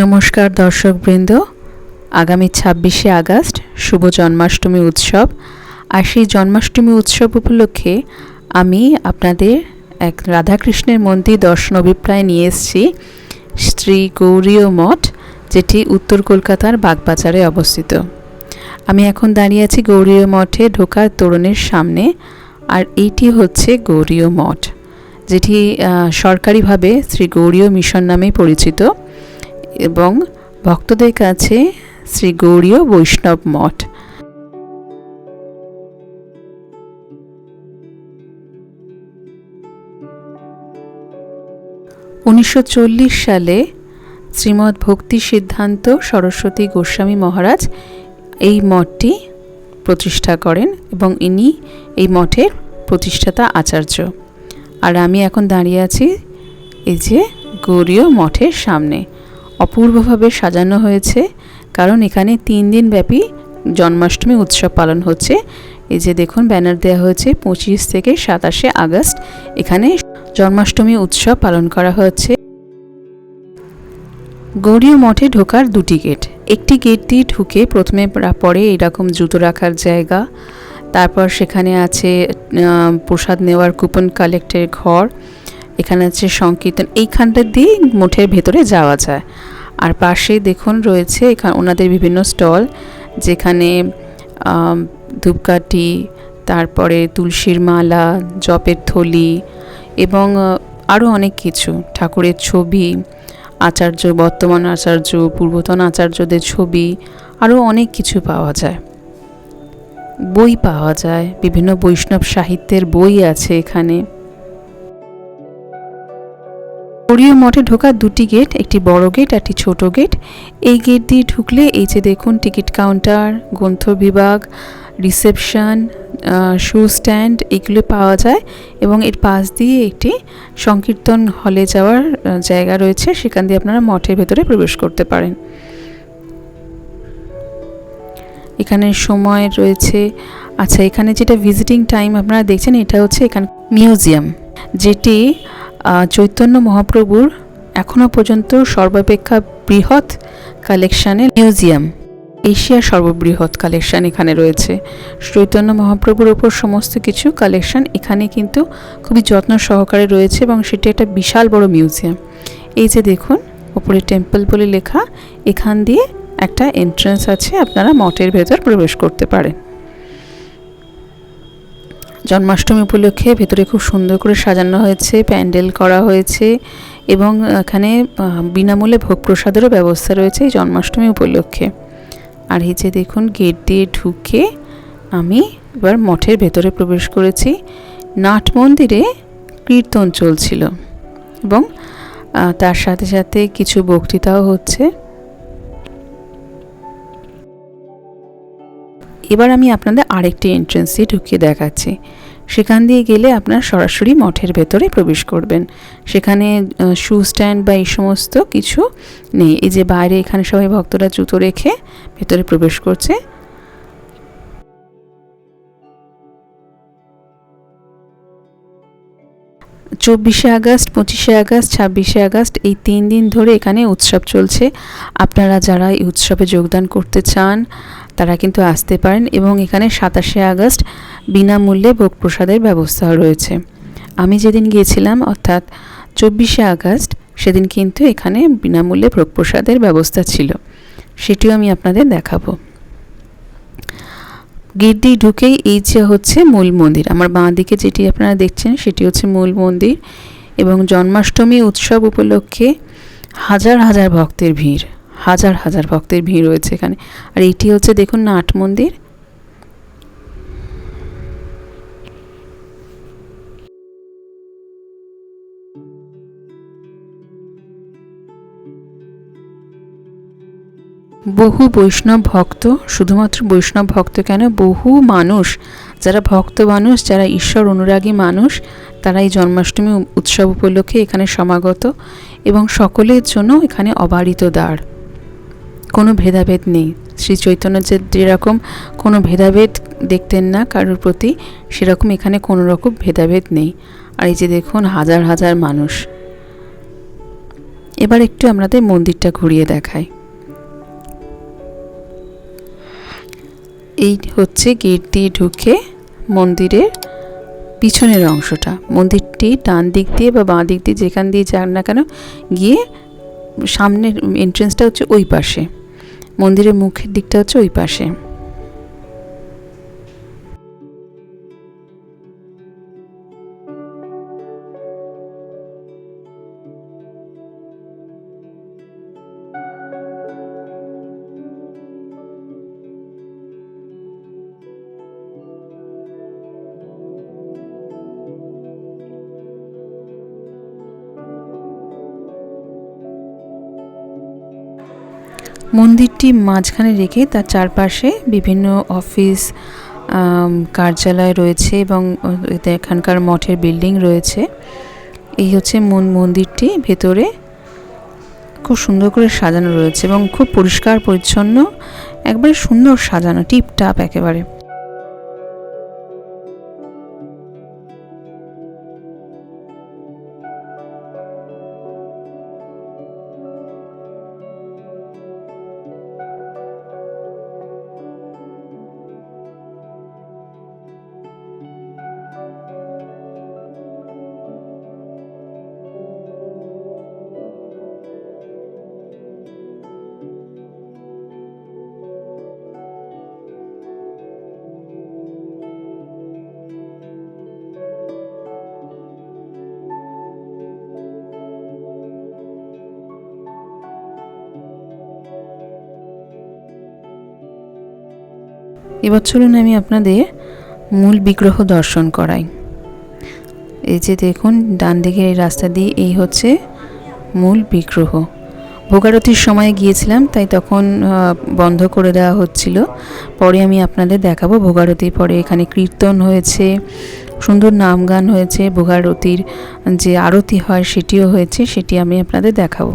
নমস্কার দর্শকবৃন্দ। আগামী ছাব্বিশে আগস্ট শুভ জন্মাষ্টমী উৎসব আর সেই জন্মাষ্টমী উৎসব উপলক্ষে আমি আপনাদের এক রাধাকৃষ্ণের মন্দির দর্শন অভিপ্রায় নিয়ে এসেছি। শ্রী গৌরীয় মঠ, যেটি উত্তর কলকাতার বাগবাজারে অবস্থিত। আমি এখন দাঁড়িয়ে আছি গৌরীয় মঠে ঢোকার তোরণের সামনে আর এইটি হচ্ছে গৌরীয় মঠ, যেটি সরকারিভাবে শ্রী গৌরীয় মিশন নামে পরিচিত। এবং ভক্তদের কাছে শ্রী গৌরীয় বৈষ্ণব মঠ। উনিশশো চল্লিশ সালে শ্রীমৎ ভক্তি সিদ্ধান্ত সরস্বতী গোস্বামী মহারাজ এই মঠটি প্রতিষ্ঠা করেন এবং ইনি এই মঠের প্রতিষ্ঠাতা আচার্য। আর আমি এখন দাঁড়িয়ে আছি এই যে গৌরীয় মঠের সামনে। অপূর্বভাবে সাজানো হয়েছে, কারণ এখানে তিন দিন ব্যাপী জন্মাষ্টমী উৎসব পালন হচ্ছে। এই যে দেখুন, ব্যানার দেওয়া হয়েছে পঁচিশ থেকে সাতাশে আগস্ট। এখানে জন্মাষ্টমী উৎসব পালন করা হচ্ছে। গৌরীয় মঠে ঢোকার দুটি গেট। একটি গেট দিয়ে ঢুকে প্রথমে পরে এরকম জুতো রাখার জায়গা। তারপর সেখানে আছে প্রসাদ নেওয়ার কুপন কালেক্টের ঘর। এখানে আছে সংকীর্তন। এইখানটা দিয়ে মঠের ভেতরে যাওয়া যায়। আর পাশে দেখুন রয়েছে এখানে ওনাদের বিভিন্ন স্টল, যেখানে ধূপকাঠি, তারপরে তুলসীর মালা, জপের থলি এবং আরও অনেক কিছু। ঠাকুরের ছবি, আচার্য, বর্তমান আচার্য, পূর্বতন আচার্যদের ছবি আরও অনেক কিছু পাওয়া যায়। বই পাওয়া যায়, বিভিন্ন বৈষ্ণব সাহিত্যের বই আছে এখানে। গৌরীয় মঠে ঢোকার দুটি গেট, একটি বড় গেট, একটি ছোট গেট। এই গেট দিয়ে ঢুকলে এই যে দেখুন, টিকিট কাউন্টার, গ্রন্থ বিভাগ, রিসেপশন শু স্ট্যান্ড, এগুলো পাওয়া যায় এবং এর পাশ দিয়ে একটি সংকীর্তন হলে যাওয়ার জায়গা রয়েছে। সেখান দিয়ে আপনারা মঠের ভেতরে প্রবেশ করতে পারেন। এখানে সময় রয়েছে। আচ্ছা এখানে যেটা ভিজিটিং টাইম আপনারা দেখছেন, এটা হচ্ছে এখানে মিউজিয়াম যেটি চৈতন্য মহাপ্রভুর এখনও পর্যন্ত সর্বাপেক্ষা বৃহৎ কালেকশানের মিউজিয়াম, এশিয়ার সর্ববৃহৎ কালেকশন এখানে রয়েছে। চৈতন্য মহাপ্রভুর ওপর সমস্ত কিছু কালেকশন এখানে কিন্তু খুবই যত্ন সহকারে রয়েছে এবং সেটি একটা বিশাল বড় মিউজিয়াম। এই যে দেখুন, ওপরে টেম্পল বলে লেখা, এখান দিয়ে একটা এন্ট্রান্স আছে, আপনারা মঠের ভেতর প্রবেশ করতে পারেন। জন্মাষ্টমী উপলক্ষে ভেতরে খুব সুন্দর করে সাজানো হয়েছে, প্যান্ডেল করা হয়েছে এবং এখানে বিনামূল্যে ভোগ প্রসাদেরও ব্যবস্থা রয়েছে এই জন্মাষ্টমী উপলক্ষে। আর এই যে দেখুন, গেট দিয়ে ঢুকে আমি এবার মঠের ভেতরে প্রবেশ করেছি। নাট মন্দিরে কীর্তন চলছিল এবং তার সাথে সাথে কিছু বক্তৃতাও হচ্ছে। এবার আমি আপনাদের আরেকটি এন্ট্রেন্স দিয়ে ঢুকিয়ে দেখাচ্ছি। সেখান দিয়ে গেলে আপনারা সরাসরি মঠের ভেতরে প্রবেশ করবেন। সেখানে শু স্ট্যান্ড বা এই সমস্ত কিছু নেই। এই যে বাইরে এখানে সবাই ভক্তরা জুতো রেখে ভেতরে প্রবেশ করছে। চব্বিশে আগস্ট, পঁচিশে আগস্ট, ছাব্বিশে আগস্ট এই তিন দিন ধরে এখানে উৎসব চলছে। আপনারা যারা এই উৎসবে যোগদান করতে চান তারা কিন্তু আসতে পারেন এবং এখানে সাতাশে আগস্ট বিনামূল্যে ভোগ প্রসাদের ব্যবস্থাও রয়েছে। আমি যেদিন গিয়েছিলাম, অর্থাৎ চব্বিশে আগস্ট, সেদিন কিন্তু এখানে বিনামূল্যে ভোগ প্রসাদের ব্যবস্থা ছিল। সেটিও আমি আপনাদের দেখাবো। গেট দিয়ে ঢুকেই এই যে হচ্ছে মূল মন্দির। আমার বাঁ দিকে যেটি আপনারা দেখছেন, সেটি হচ্ছে মূল মন্দির এবং জন্মাষ্টমী উৎসব উপলক্ষে হাজার হাজার ভক্তের ভিড়। হাজার হাজার ভক্তের ভিড় রয়েছে এখানে। আর এটি হচ্ছে, দেখুন নাট মন্দির। বহু বৈষ্ণব ভক্ত, শুধুমাত্র বৈষ্ণব ভক্ত কেন, বহু মানুষ, যারা ভক্ত মানুষ, যারা ঈশ্বর অনুরাগী মানুষ তারা এই জন্মাষ্টমী উৎসব উপলক্ষে এখানে সমাগত এবং সকলের জন্য এখানে অবারিত দ্বার। কোনো ভেদাভেদ নেই। শ্রী চৈতন্য যে যেরকম কোনো ভেদাভেদ দেখতেন না কারোর প্রতি, সেরকম এখানে কোনো রকম ভেদাভেদ নেই। আর এই যে দেখুন, হাজার হাজার মানুষ। এবার একটু আমাদের মন্দিরটা ঘুরিয়ে দেখাই। এই হচ্ছে গেট দিয়ে ঢুকে মন্দিরের পিছনের অংশটা। মন্দিরটি ডান দিক দিয়ে বা বাঁ দিক দিয়ে যেখান দিয়ে যান না কেন, গিয়ে সামনের এন্ট্রেন্সটা হচ্ছে ওই পাশে। মন্দিরের মুখের দিকটা হচ্ছে ওই পাশে। মন্দিরটি মাঝখানে রেখে তার চারপাশে বিভিন্ন অফিস কার্যালয় রয়েছে এবং এখানকার মঠের বিল্ডিং রয়েছে। এই হচ্ছে মন, মন্দিরটি। ভেতরে খুব সুন্দর করে সাজানো রয়েছে এবং খুব পরিষ্কার, পরিচ্ছন্ন, একবারে সুন্দর সাজানো, টিপটাপ একেবারে। এবার চলুন আমি আপনাদের মূল বিগ্রহ দর্শন করাই। এই যে দেখুন, ডান দিকের এই রাস্তা দিয়ে এই হচ্ছে মূল বিগ্রহ। ভোগারতির সময় গিয়েছিলাম, তাই তখন বন্ধ করে দেওয়া হচ্ছিল। পরে আমি আপনাদের দেখাবো ভোগারতির পরে এখানে কীর্তন হয়েছে, সুন্দর নাম গান হয়েছে, ভোগারতির যে আরতি হয় সেটিও হয়েছে, সেটি আমি আপনাদের দেখাবো।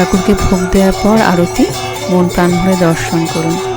ঠাকুরকে ভোগ দেওয়ার পর আরতি মন প্রাণ ভরে দর্শন করুন।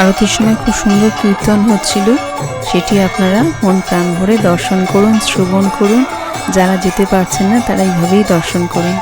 আরতির সময় খুব সুন্দর কীর্তন হচ্ছিল। সেটি আপনারা মন প্রাণ ভরে দর্শন করুন, শ্রবণ করুন। যারা যেতে পারছেন না, তারা এইভাবেই দর্শন করুন।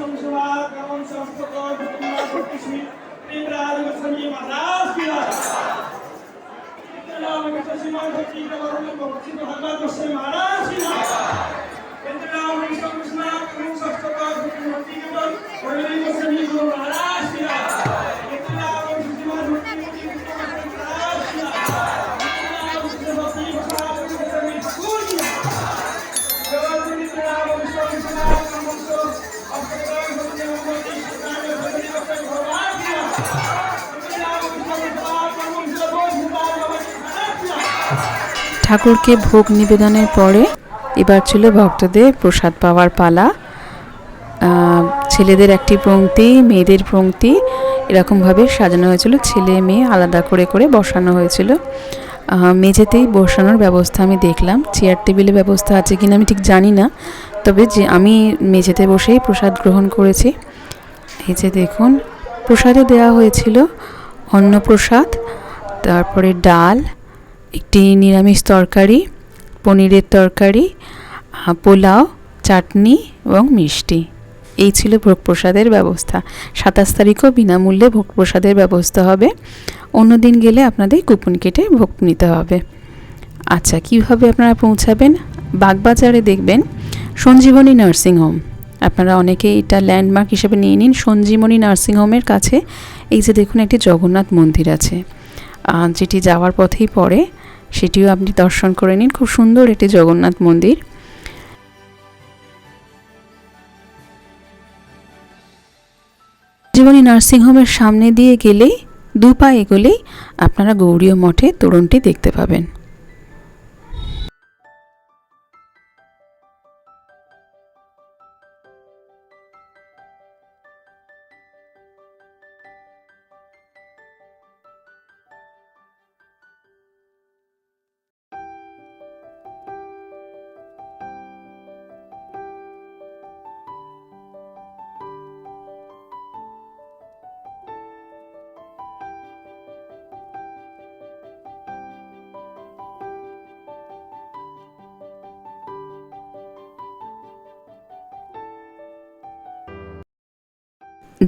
شمشما كمن شمسك وكما تكشي إمرار وسمي مراس كلا إنتنا مكتشي ما تكي كمرون مكتشي محمد وسمي مراس كلا إنتنا مكتشي ما كمن شمسك وكما تكشي إمرار وسمي مراس ঠাকুরকে ভোগ নিবেদনের পরে এবার ছিল ভক্তদের প্রসাদ পাওয়ার পালা। ছেলেদের একটি পংক্তি মেয়েদের পংক্তি এরকমভাবে সাজানো হয়েছিল। ছেলে, মেয়ে আলাদা করে করে বসানো হয়েছিল। মেঝেতেই বসানোর ব্যবস্থা আমি দেখলাম। চেয়ার টেবিলের ব্যবস্থা আছে কিনা আমি ঠিক জানি না। তবে যে আমি মেঝেতে বসেই প্রসাদ গ্রহণ করেছি, এই যে দেখুন, প্রসাদে দেওয়া হয়েছিল অন্নপ্রসাদ তারপরে ডাল একটি নিরামিষ তরকারি, পনিরের তরকারি পোলাও, চাটনি এবং মিষ্টি। এই ছিল ভোগ প্রসাদের ব্যবস্থা। সাতাশ তারিখও বিনামূল্যে ভোগ প্রসাদের ব্যবস্থা হবে। অন্য দিন গেলে আপনাদের কুপন কেটে ভোগ নিতে হবে। আচ্ছা কীভাবে আপনারা পৌঁছাবেন? বাগবাজারে দেখবেন সঞ্জীবনী নার্সিং হোম। আপনারা অনেকে এটা ল্যান্ডমার্ক হিসেবে নিয়ে নিন। সঞ্জীবনী নার্সিং হোমের কাছে এই যে দেখুন, একটি জগন্নাথ মন্দির আছে। যেটি যাওয়ার পথেই পড়ে। সেটিও আপনি দর্শন করে নিন। খুব সুন্দর এটি জগন্নাথ মন্দির। জীবনী নার্সিংহোমের সামনে দিয়ে গেলেই দু পা এগোলেই আপনারা গৌরীয় মঠে তরুণটি দেখতে পাবেন।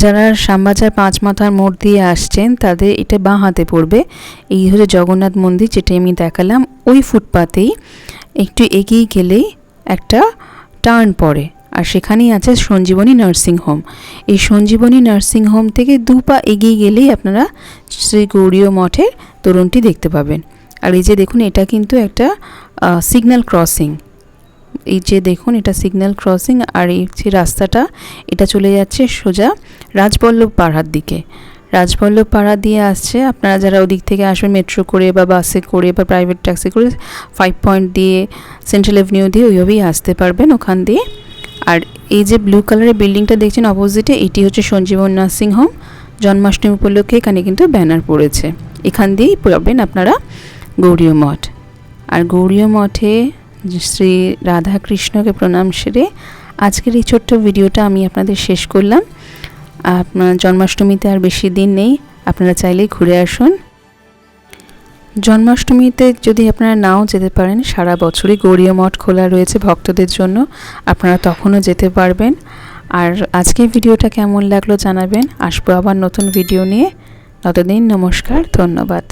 যারা শ্যামবাজার পাঁচ মাথার মোড় দিয়ে আসছেন, তাদের এটা বাঁ হাতে পড়বে। এই হচ্ছে জগন্নাথ মন্দির, যেটা আমি দেখালাম। ওই ফুটপাতেই একটু এগিয়ে গেলেই একটা টার্ন পড়ে, আর সেখানেই আছে সঞ্জীবনী নার্সিং হোম। এই সঞ্জীবনী নার্সিং হোম থেকে দু পা এগিয়ে গেলেই আপনারা শ্রী গৌরীয় মঠের তরুণটি দেখতে পাবেন। আর এই যে দেখুন, এটা কিন্তু একটা সিগন্যাল ক্রসিং। এই যে দেখুন, এটা সিগন্যাল ক্রসিং আর এই যে রাস্তাটা, এটা চলে যাচ্ছে সোজা রাজবল্লভ পাড়ার দিকে। রাজবল্লভ পাড়া দিয়ে আসছে, আপনারা যারা ওদিক থেকে আসবেন মেট্রো করে বা বাসে করে বা প্রাইভেট ট্যাক্সি করে ফাইভ পয়েন্ট দিয়ে সেন্ট্রাল এভিনিউ দিয়ে ওইভাবেই আসতে পারবেন ওখান দিয়ে। আর এই যে ব্লু কালারের বিল্ডিংটা দেখছেন অপোজিটে এটি হচ্ছে সঞ্জীবন নার্সিং হোম জন্মাষ্টমী উপলক্ষে এখানে কিন্তু ব্যানার পড়েছে। এখান দিয়েই পাবেন আপনারা গৌরীয় মঠ। আর গৌরীয় মঠে শ্রী রাধাকৃষ্ণকে প্রণাম সেরে আজকের এই ছোট্ট ভিডিওটা আমি আপনাদের শেষ করলাম। আপনার জন্মাষ্টমীতে আর বেশি দিন নেই, আপনারা চাইলেই ঘুরে আসুন। জন্মাষ্টমীতে যদি আপনারা নাও যেতে পারেন, সারা বছরই গৌরীয় মঠ খোলা রয়েছে ভক্তদের জন্য, আপনারা তখনও যেতে পারবেন। আর আজকের ভিডিওটা কেমন লাগল জানাবেন, আসব আবার নতুন ভিডিও নিয়ে। ততদিন নমস্কার, ধন্যবাদ।